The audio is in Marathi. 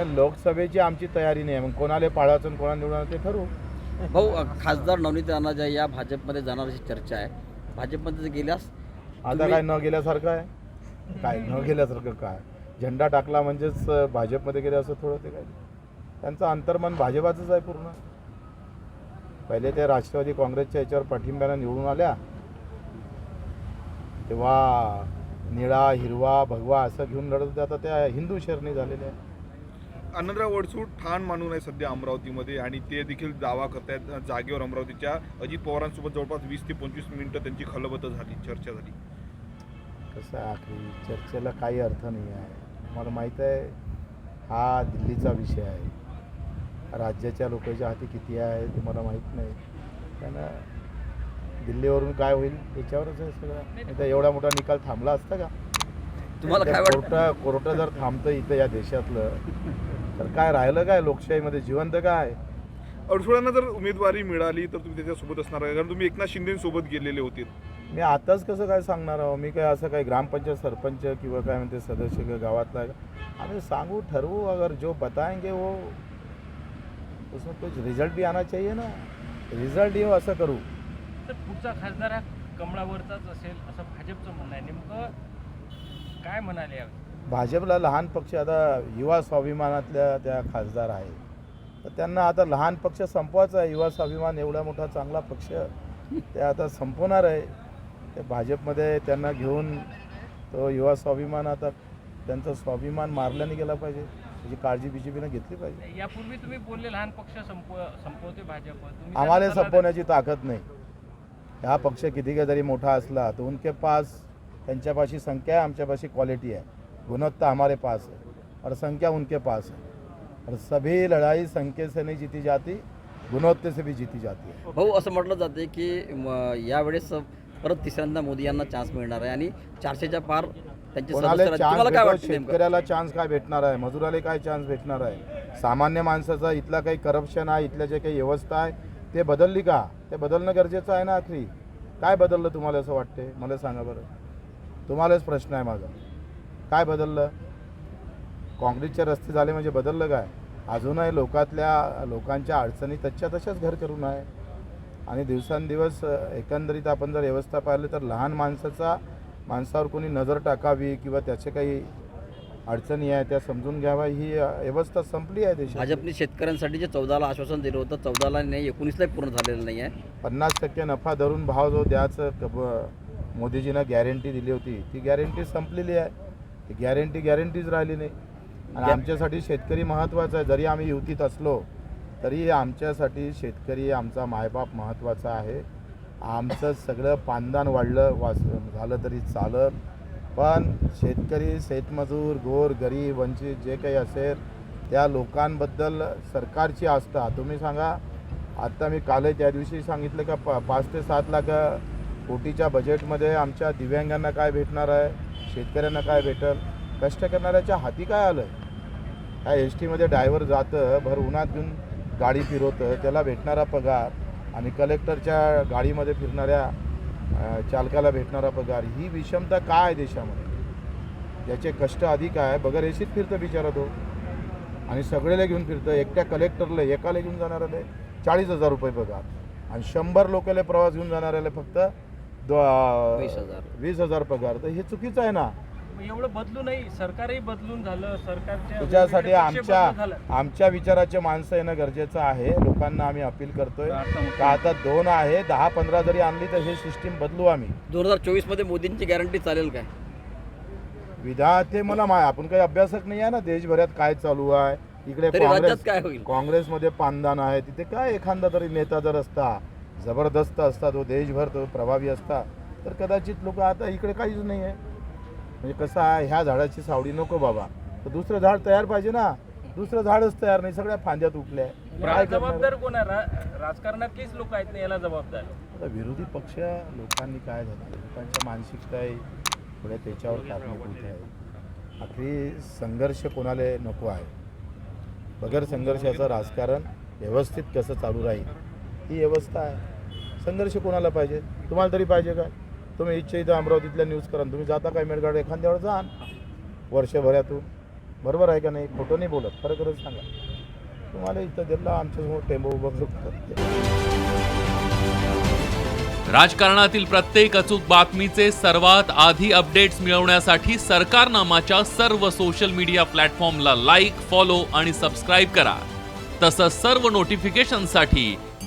नाही, लोकसभेची आमची तयारी नाही मग कोणाला पाळायचं आणि कोणाला निवडायचं ते ठरवू. भाऊ खासदार नवनीत राणा या भाजपमध्ये जाणार अशी चर्चा आहे. भाजपमध्ये जर गेल्यास आता काय न गेल्यासारखं आहे? काय न गेल्यासारखं काय? झेंडा टाकला म्हणजेच भाजपमध्ये गेले असं थोडं ते काय? त्यांचं अंतर्मन भाजपाचंच आहे पूर्ण. पहिले ते राष्ट्रवादी काँग्रेसच्या याच्यावर पाठिंब्यानं निवडून आल्या. तेव्हा निळा हिरवा भगवा असं घेऊन लढत होते. आता त्या हिंदू शरणी झालेल्या आहे आनंदराव वडसूट ठाण मानून आहे सध्या अमरावतीमध्ये आणि ते देखील दावा करतायत जागेवर अमरावतीच्या अजित पवारांसोबत जवळपास वीस ते पंचवीस मिनिटं त्यांची खलबत झाली चर्चा झाली. कसं आहे आखरी? चर्चेला काही अर्थ नाही आहे. मला माहीत आहे हा दिल्लीचा विषय आहे. राज्याच्या लोकांच्या हाती किती आहे ते मला माहीत नाही. त्यानं दिल्लीवरून काय होईल याच्यावरच आहे सगळं. एवढा मोठा निकाल थांबला असता का? तुम्हाला काय वाटतं? कोर्ट कोर्ट जर थांबतं इथं या देशातलं तर काय राहिलं काय लोकशाहीमध्ये? जिवंत काय? अडसुळांना जर उमेदवारी मिळाली तर तुम्ही त्याच्यासोबत असणार आहे. कारण तुम्ही एकनाथ शिंदेसोबत गेलेले होते. मी आताच कसं काय सांगणार आहो? मी काय असं काय ग्रामपंचायत सरपंच किंवा काय म्हणते सदस्य किंवा गावातला? आम्ही सांगू ठरवू. अगर जो बताएंगे वो उसमें कुछ रिजल्ट भी आना चाहिए ना. रिझल्ट येऊ असं करू. तर पुढचा खासदार हा कमळावरचाच असेल असं भाजपचं म्हणणं आहे. नेमकं काय म्हणाले यावेळी? भाजपला लहान पक्ष आता युवा स्वाभिमानातल्या त्या खासदार आहे तर त्यांना आता लहान पक्ष संपवायचा आहे. युवा स्वाभिमान एवढा मोठा चांगला पक्ष ते आता संपवणार आहे. ते भाजपमध्ये त्यांना घेऊन तो युवा स्वाभिमान आता त्यांचा स्वाभिमान मारला नाही गेला पाहिजे. त्याची काळजी बी जे पीनं घेतली पाहिजे. यापूर्वी तुम्ही बोलले लहान पक्ष संपव संपवते भाजप. तुम्ही आम्हाला संपवण्याची ताकद नाही. हा पक्ष किती का जरी मोठा असला तर उनके पास त्यांच्यापाशी संख्या आहे आमच्यापाशी क्वालिटी आहे. गुणवत्ता हमारे पास है और संख्या उनके पास है और सभी लड़ाई संख्या से नहीं जीती जाती गुणवत्ते से भी जीती जाती है। भाऊ असं म्हटलं जाते की यावेळेस परत तिसऱ्यांदा मोदी यांना चान्स मिळणार आहे आणि चारशेच्या पार कोणाला. चान्स शेतकऱ्याला चान्स काय भेटणार आहे? मजुराला काय चान्स भेटणार आहे? सामान्य माणसाचा इथला काही करप्शन आहे इथल्या जे काही व्यवस्था आहे ते बदलली का? ते बदलणं गरजेचं आहे ना आखरी? काय बदललं तुम्हाला असं वाटते मला सांगा बरं. तुम्हालाच प्रश्न आहे माझा. काय बदललं? काँग्रेसचे रस्ते झाले म्हणजे बदललं काय? अजूनही लोकातल्या लोकांच्या अडचणी तशा तशाच घर करून आहे. आणि दिवसांदिवस एकंदरीत आपण जर व्यवस्था पाहिली तर लहान माणसाचा माणसावर कोणी नजर टाकावी किंवा त्याचे काही अडचणी आहे त्या समजून घ्यावा ही व्यवस्था संपली आहे देशात भाजपने शेतकऱ्यांसाठी जे चौदाला आश्वासन दिलं होतं चौदाला नाही एकोणीसलाही पूर्ण झालेलं नाही आहे. पन्नास टक्के नफा धरून भाव जो द्यायचं मोदीजीनं गॅरंटी दिली होती. ती गॅरंटी संपलेली आहे. ती गॅरंटी गॅरंटीच राहिली नाही. आणि आमच्यासाठी शेतकरी महत्त्वाचा आहे. जरी आम्ही युतीत असलो तरी आमच्यासाठी शेतकरी आमचा मायबाप महत्त्वाचा आहे. आमचं सगळं पानदान वाढलं वाच झालं तरी चालत पण शेतकरी शेतमजूर गोर गरीब वंचित जे काही असेल त्या लोकांबद्दल सरकारची आस्था. तुम्ही सांगा आत्ता मी कालही त्या दिवशी सांगितलं का पा पाच ते सात लाख कोटीच्या बजेटमध्ये आमच्या दिव्यांगांना काय भेटणार आहे? शेतकऱ्यांना काय भेटल? कष्ट करणाऱ्याच्या हाती काय आलं काय एस टीमध्ये ड्रायव्हर जातं भर उन्हात घेऊन गाडी फिरवतं त्याला भेटणारा पगार आणि कलेक्टरच्या गाडीमध्ये फिरणाऱ्या चालकाला भेटणारा पगार ही विषमता काय आहे देशामध्ये? ज्याचे कष्ट अधिक आहे. बगर एसीत फिरतं बिचारा तो. आणि सगळेला घेऊन फिरतं. एकट्या कलेक्टरला एकाला घेऊन जाणाऱ्याला चाळीस हजार रुपये पगार. आणि शंभर लोकाला प्रवास घेऊन जाणाऱ्याला फक्त वीस हजार. वीस हजार पगार. तर हे चुकीचं आहे ना. एवढं बदलू नाही. सरकारही बदलून झालं. सरकारच्या त्याच्यासाठी आमच्या. आमच्या विचाराचे माणसं येणं गरजेचं आहे. लोकांना आम्ही अपील करतोय. का आता दोन आहे दहा पंधरा जरी आणली तर हे सिस्टीम बदलू आम्ही. दोन हजार चोवीसमध्ये मोदींची गॅरंटी चालेल काय? विधा ते मला मा आपण काही अभ्यासक नाही आहे ना. देशभरात काय चालू आहे? इकडे काँग्रेस काय होईल? काँग्रेसमध्ये पानदान आहे. तिथे काय एखादा तरी नेता जर असता जबरदस्त असता तो देशभर तो प्रभावी असता तर कदाचित लोक आता इकडे काहीच नाही आहे. म्हणजे कसं आहे ह्या झाडाची सावडी नको बाबा. तर दुसरं झाड तयार पाहिजे ना. दुसरं झाडच तयार नाही सगळ्या फांद्या तुटल्या याला काय करणार? जबाबदार कोण आहे? राजकारणातलेच लोक आहेत ना याला जबाबदार. आता विरोधी पक्ष लोकांनी काय झालं? लोकांच्या मानसिकता थोड्या त्याच्यावर कारणीभूत आहे. आखरी संघर्ष कोणाला नको आहे? बगर संघर्षाचं राजकारण व्यवस्थित कसं चालू राहील? ही व्यवस्था आहे. संघर्ष कोणाला पाहिजे? तुम्हाला तरी पाहिजे काय तुम्ही इच्छा इथं अमरावतीतल्या न्यूज करा तुम्ही जाता काय मेळघाट एखाद्या वेळेस जा. वर्षभरातून. बरोबर आहे का नाही? खोटं नाही बोलत. खरं खरंच सांगा. तुम्हाला इथं दिला आमच्यासमोर टेंबो उभं राजकारणातील प्रत्येक अचूक बातमीचे सर्वात आधी अपडेट्स मिळवण्यासाठी सरकारनामाच्या सर्व सोशल मीडिया प्लॅटफॉर्मला लाईक फॉलो आणि सबस्क्राईब करा. तसंच सर्व नोटिफिकेशनसाठी